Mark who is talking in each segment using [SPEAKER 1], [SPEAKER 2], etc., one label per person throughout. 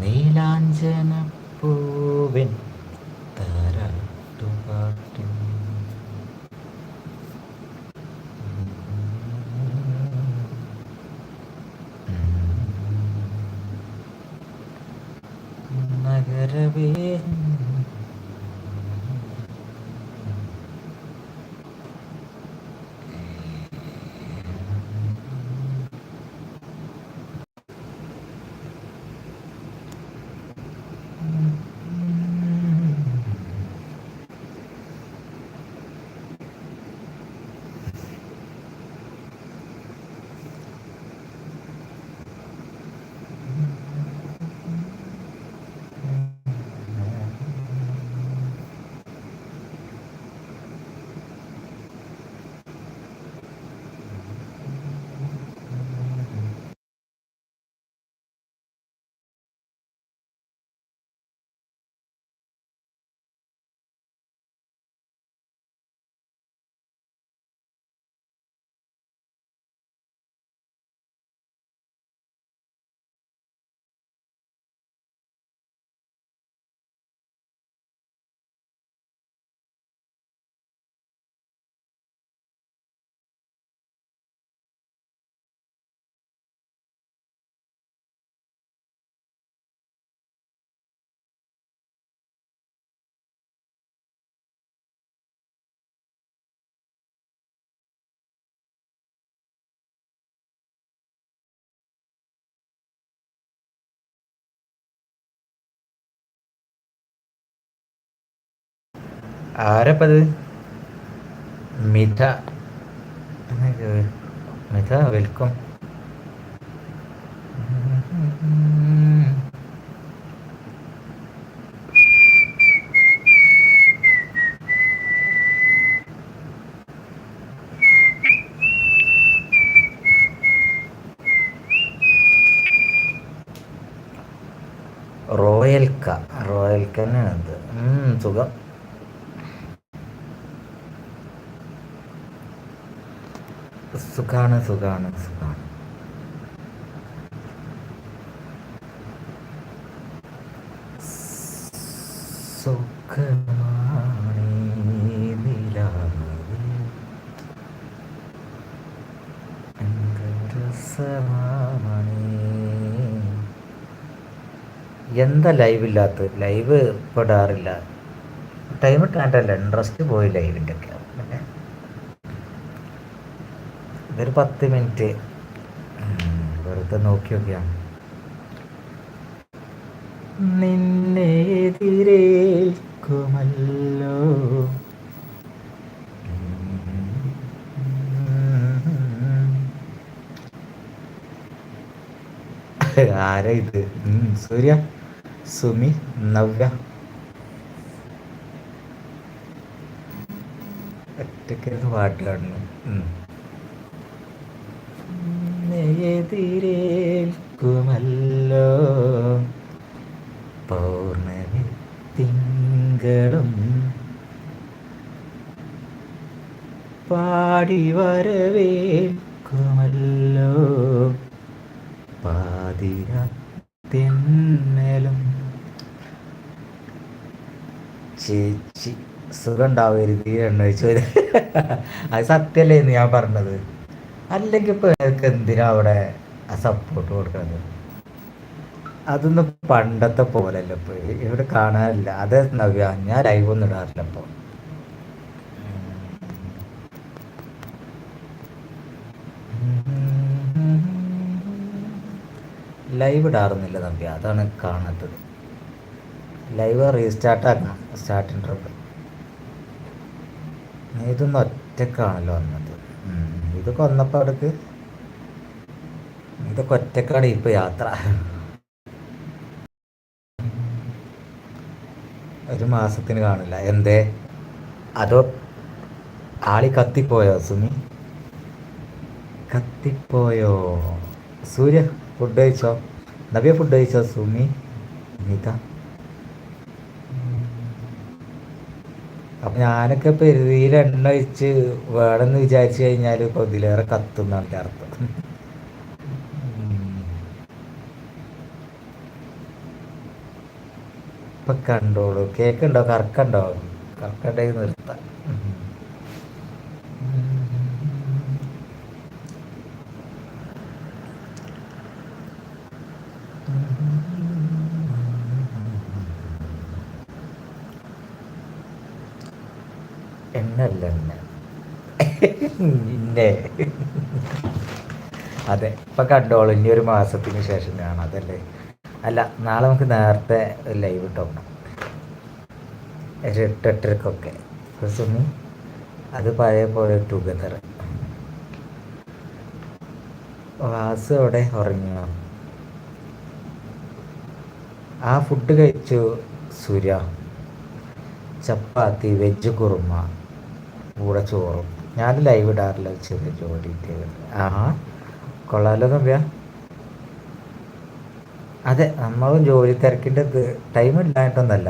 [SPEAKER 1] നീലാഞ്ജന പൂവിൻ ആരപ്പത്? മിഥ. മിഥ വെൽക്കം. റോയൽക്ക റോയൽക്ക തന്നെയാണ് ഇത് ഉം, സുഖം സുഖാണ് സുഖാണ് സുഖാണ്. എന്താ ലൈവ് ഇല്ലാത്ത ലൈവ് പെടാറില്ല ടൈം ഇട്ടാണ്ടല്ല ഇൻട്രസ്റ്റ് പോയി ലൈവിന്റെ ഒക്കെ പിന്നെ ഇതൊരു പത്ത് മിനിറ്റ്. വെറുതെ നോക്കി നോക്കിയാണ് നിന്നെ എതിരേൽക്കുമല്ലോ. ആരാ ഇത്? സൂര്യ സുമി നവ്യ. ഒറ്റയ്ക്ക് പാട്ട് കാണുന്നു എതിരേൽക്കുമല്ലോ പൗർണമി തിങ്കളും പാടി വരവേൽക്കുമല്ലോ പാതിര തെന്നലും ചേച്ചി സുഖം ഉണ്ടാവരുത് ഈ എണ്ണ വെച്ച് അത് സത്യമല്ലേ എന്ന് ഞാൻ പറഞ്ഞത്. അല്ലെങ്കിൽ ഇപ്പൊ എന്തിനാ അവിടെ ആ സപ്പോർട്ട് കൊടുക്കുന്നത് അതൊന്നും പണ്ടത്തെ പോലല്ല ഇപ്പൊ. ഇവിടെ കാണാനില്ല. അത് നവ്യ ഞാൻ ലൈവ് ഒന്നും ഇടാറില്ല ഇപ്പൊ. ലൈവ് ഇടാറുന്നില്ല നവ്യ. അതാണ് കാണാത്തത്. ലൈവ് റീസ്റ്റാർട്ട് ആക്കണം സ്റ്റാർട്ടിങ് ട്രിപ്പ് ഇതൊന്നും ഒറ്റക്കാണല്ലോ വന്നത്. ഇതൊക്കെ വന്നപ്പോൾ അവിടേക്ക് ഇതൊക്കെ ഒറ്റക്കാണ് ഇപ്പൊ യാത്ര. ഒരു മാസത്തിന് കാണില്ല. എന്തേ? അതോ ആളി കത്തിപ്പോയോ സുമി? കത്തിപ്പോയോ? സൂര്യ ഫുഡ് കഴിച്ചോ? നവ്യ ഫുഡ് കഴിച്ചോ സുമി? നിത? അപ്പൊ ഞാനൊക്കെ പെരുതിയിൽ എണ്ണ ഒഴിച്ച് വേണമെന്ന് വിചാരിച്ചു കഴിഞ്ഞാൽ ഇപ്പൊ ഇതിലേറെ കത്തുന്നാണ് അർത്ഥം ഉം. ഇപ്പൊ കണ്ടോളൂ. കേക്കുണ്ടോ? കറക്കണ്ടോ? കറക്കണ്ടേ നിർത്താം. എണ്ണല്ല എണ്ണ അതെ ഇപ്പൊ കണ്ടോളൂ. ഇനി ഒരു മാസത്തിന് ശേഷം കാണാം. അതല്ലേ? അല്ല നാളെ നമുക്ക് നേരത്തെ ലൈവ് ഇട്ടോക്കണം. ഒരു എട്ട് എട്ടരക്കൊക്കെ അപ്പൊ സുമി അത് പഴയ പോലെ ടുഗദർ വാസ് അവിടെ ഉറങ്ങിയോ ആ ഫുഡ് കഴിച്ചു സുര ചപ്പാത്തി വെജ് കുറുമ കൂടെ ചോറും. ഞാൻ ലൈവ് ഇടാറില്ല ചെറിയ ജോലിയിട്ട് ആ കൊള്ളാലോ നമ്പ്യ അതെ നമ്മളും ജോലി തിരക്കിന്റെ ടൈം ഇല്ലായിട്ടൊന്നല്ല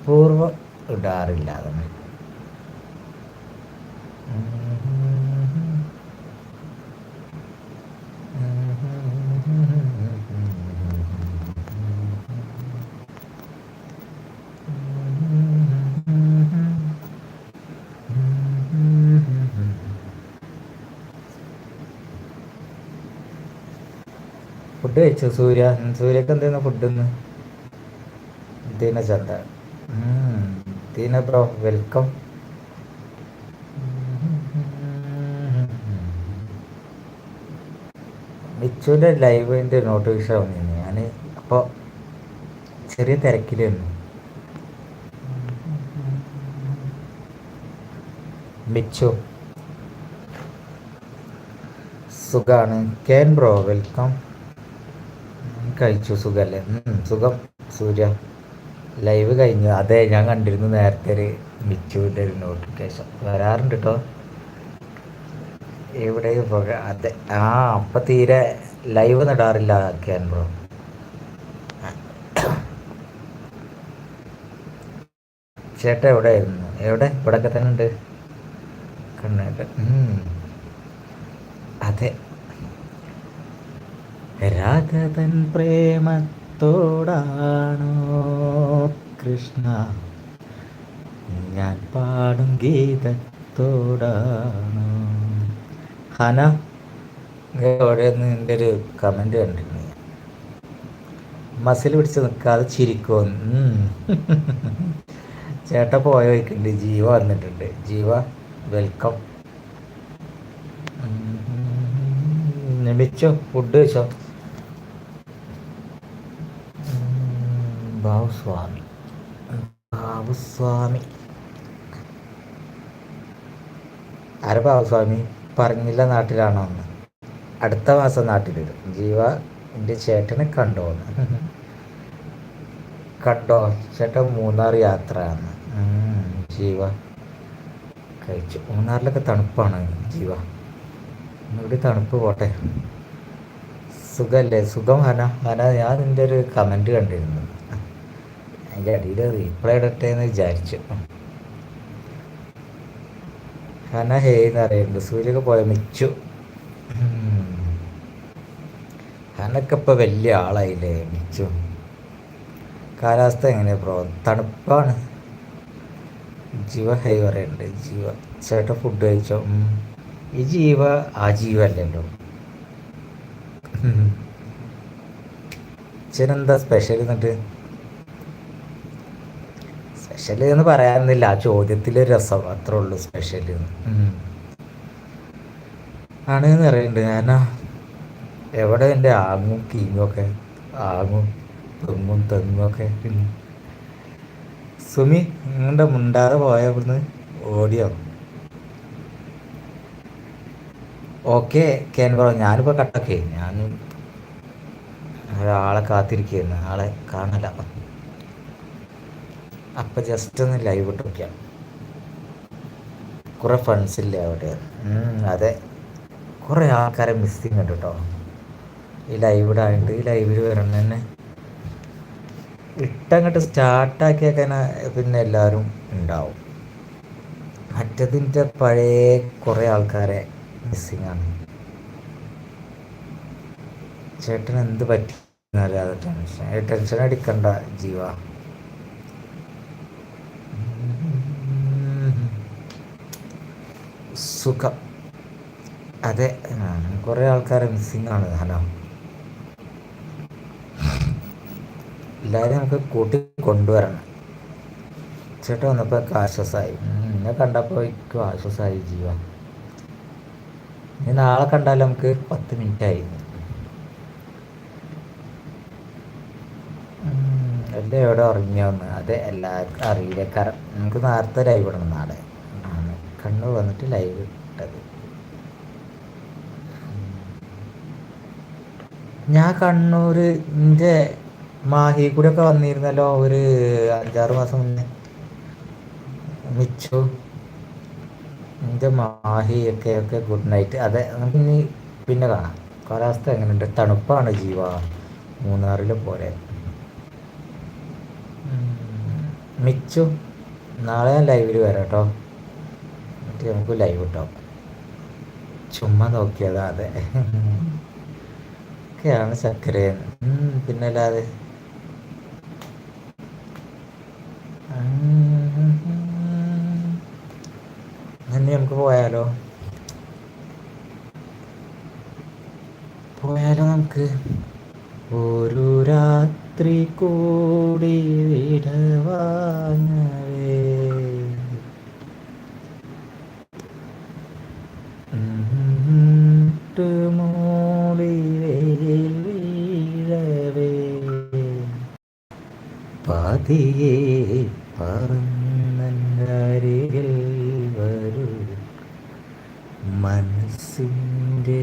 [SPEAKER 1] മനഃപൂർവം ഇടാറില്ല അതാണ്. ഫുഡ് കഴിച്ചു സൂര്യ? സൂര്യക്ക് എന്തായിരുന്നു ഫുഡ് ഇന്ന്? ദീന ചന്ത? ദീന ബ്രോ വെൽക്കം മിച്ചുവിന്റെ ലൈവിന്റെ നോട്ടിഫിക്കേഷൻ വന്നിരുന്നു. ഞാൻ അപ്പോൾ ചെറിയ തിരക്കിലായിരുന്നു മിച്ചു. സുഖാണ്. കേൻ ബ്രോ വെൽക്കം കഴിച്ചു സുഖല്ലേ? സുഖം സൂര്യ. ലൈവ് കഴിഞ്ഞു. അതെ ഞാൻ കണ്ടിരുന്നു നേരത്തെ ഒരു മിച്ചുവിന്റെ ഒരു നോട്ടിഫിക്കേഷൻ വരാറുണ്ട് കേട്ടോ എവിടെ അതെ. ആ അപ്പം തീരെ ലൈവ് നടാറില്ല കേൻ ബ്രോ. ചേട്ടൻ എവിടെയായിരുന്നു? എവിടെ? ഇവിടെയൊക്കെ തന്നെ ഉണ്ട്. കണ്ണേട്ട അതെ. രാധതൻ പ്രേമത്തോടാണോ കൃഷ്ണ? ഞാൻ പാടും ഗീതത്തോടാണോ? ഹന അവിടെ നിന്ന് എന്റെ ഒരു കമന്റ് കണ്ടിരുന്നു മസിൽ പിടിച്ച് നിൽക്കാതെ ചിരിക്കുമെന്ന് ചേട്ട പോയ വയ്ക്കുന്നുണ്ട് ജീവ വന്നിട്ടുണ്ട്. ജീവ വെൽക്കം നിമിച്ചോ ഫുഡ് കഴിച്ചോ? ബാബുസ്വാമി. ബാബുസ്വാമി. ആരെ ബാബുസ്വാമി? പറഞ്ഞില്ല നാട്ടിലാണോ എന്ന്. അടുത്ത മാസം നാട്ടിൽ ജീവ എന്റെ ചേട്ടനെ കണ്ടോ കണ്ടോ? ചേട്ടൻ മൂന്നാർ യാത്രയാണ്. ജീവ. കഴിച്ചു. മൂന്നാറിലൊക്കെ തണുപ്പാണ് ജീവ. ഇവിടെ തണുപ്പ് പോട്ടെ. സുഖമല്ലേ സുഖം ഹന. ഹന ഞാൻ നിന്റെ ഒരു കമന്റ് കണ്ടിരുന്നു. അതിന്റെ അടിയിൽ റീപ്ലൈ ഇടട്ടെ എന്ന് വിചാരിച്ചു. ഹന ഹേ എന്ന് അറിയുന്നുണ്ട് സൂര്യൊക്കെ പോയ മിച്ചു. ഹനൊക്കെ ഇപ്പോൾ വലിയ ആളായില്ലേ മിച്ചു. കാലാവസ്ഥ എങ്ങനെയാണ് പ്രോ തണുപ്പാണ്. ജീവ ഹൈ പറയുന്നുണ്ട്. ജീവ. ചേട്ടൻ ഫുഡ് കഴിച്ചോ? ഈ ജീവ ആ ജീവല്ലല്ലോ. ചേനെന്താ സ്പെഷ്യൽ എന്നിട്ട്? സ്പെഷ്യൽ എന്ന് പറയാനൊന്നുമില്ല ആ ചോദ്യത്തിലെ രസം. അത്രേ ഉള്ളൂ സ്പെഷ്യൽ ആണ് എന്ന് പറയുന്നുണ്ട് ഞാനാ എവിടെ എന്റെ ആങ്ങും കീങ്ങും ഒക്കെ? ആങ്ങും തെങ്ങും തെങ്ങും ഒക്കെ. സുമി നിങ്ങളുടെ മുണ്ടാതെ പോയ ഇവിടുന്ന് ഓടിയോ? ഓക്കെ കേൻ പറ ഞാനിപ്പോൾ കട്ടൊക്കെ. ഞാൻ ഒരാളെ കാത്തിരിക്കുന്നു ആളെ കാണല അപ്പം ജസ്റ്റ് ഒന്ന് ലൈവ് ഇട്ട് നോക്കിയാൽ കുറേ ഫ്രണ്ട്സ് ഇല്ല അവിടെ? അതെ. കുറേ ആൾക്കാരെ മിസ്സിങ് ഉണ്ട് കേട്ടോ ഈ ലൈവ് ഇടാണ്ട് ഈ ലൈവിൽ വരണം തന്നെ. ഇട്ടങ്ങോട്ട് സ്റ്റാർട്ടാക്കിയൊക്കെ പിന്നെ എല്ലാവരും ഉണ്ടാവും. മറ്റതിന്റെ പഴയ കുറേ ആൾക്കാരെ മിസ്സിങ് ആണ്. ചേട്ടൻ എന്ത് പറ്റി? അറിയാതെ ടെൻഷൻ ടെൻഷൻ അടിക്കണ്ട ജീവ. സുഖം. അതെ കുറേ ആൾക്കാരെ മിസ്സിങ് ആണ്. ഹലോ. എല്ലാവരും നമുക്ക് കൂട്ടി കൊണ്ടുവരണം. ചേട്ടൻ വന്നപ്പോൾ ആശ്വാസമായി എന്നെ കണ്ടപ്പോൾ എനിക്കും ആശ്വാസമായി ജീവ. ഇനി നാളെ കണ്ടാലും നമുക്ക് പത്ത് മിനിറ്റ് ആയി. എല്ലാം എവിടെ ഉറങ്ങിയാന്ന് അതെ എല്ലാവർക്കും അറിയില്ല. കാരണം നമുക്ക് നേരത്തെ ലൈവ് ഇടണം നാളെ. കണ്ണൂർ വന്നിട്ട് ലൈവ് ഇട്ടത്. ഞാൻ കണ്ണൂർ എന്റെ മാഹി കൂടെ ഒക്കെ വന്നിരുന്നല്ലോ ഒരു അഞ്ചാറ് മാസം മുന്നേ. മിച്ചു എന്റെ മാഹി ഒക്കെ ഒക്കെ ഗുഡ് നൈറ്റ് അതെ നമുക്ക് ഇനി പിന്നെ കാണാം. കാലാവസ്ഥ എങ്ങനെയുണ്ട്? തണുപ്പാണ് ജീവ. മൂന്നാറിലെ പോലെ. മിച്ചു നാളെ ഞാൻ ലൈവിൽ വരാം കേട്ടോ എന്നിട്ട് നമുക്ക് ലൈവ് കിട്ടോ ചുമ്മാ നോക്കിയതാ അതെ. ഒക്കെയാണ് ചക്കരയെന്ന് പിന്നല്ലാതെ. ഇനി നമുക്ക് പോയാലോ? പോയാലോ നമുക്ക്? ഒരു രാത്രി കൂടി വിടവാങ്ങവേ പതിയെ പറന്നരികിൽ വരൂ. മനസ്സിന്റെ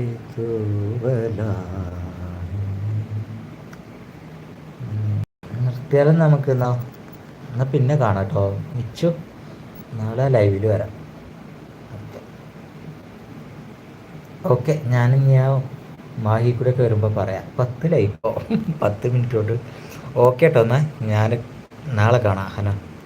[SPEAKER 1] നിർത്തിയാലും നമുക്ക് എന്നാ എന്നാ പിന്നെ കാണാം കേട്ടോ മിച്ചു നാളെ ലൈവിൽ വരാം. ഓക്കെ ഞാനും ഞാൻ മാഹി കൂടെ ഒക്കെ വരുമ്പോൾ പറയാം. പത്ത് ലൈക്കോ പത്ത് മിനിറ്റ് കൊണ്ട്. ഓക്കെ കേട്ടോ എന്നാൽ ഞാൻ നാളെ കാണാം. ഹലോ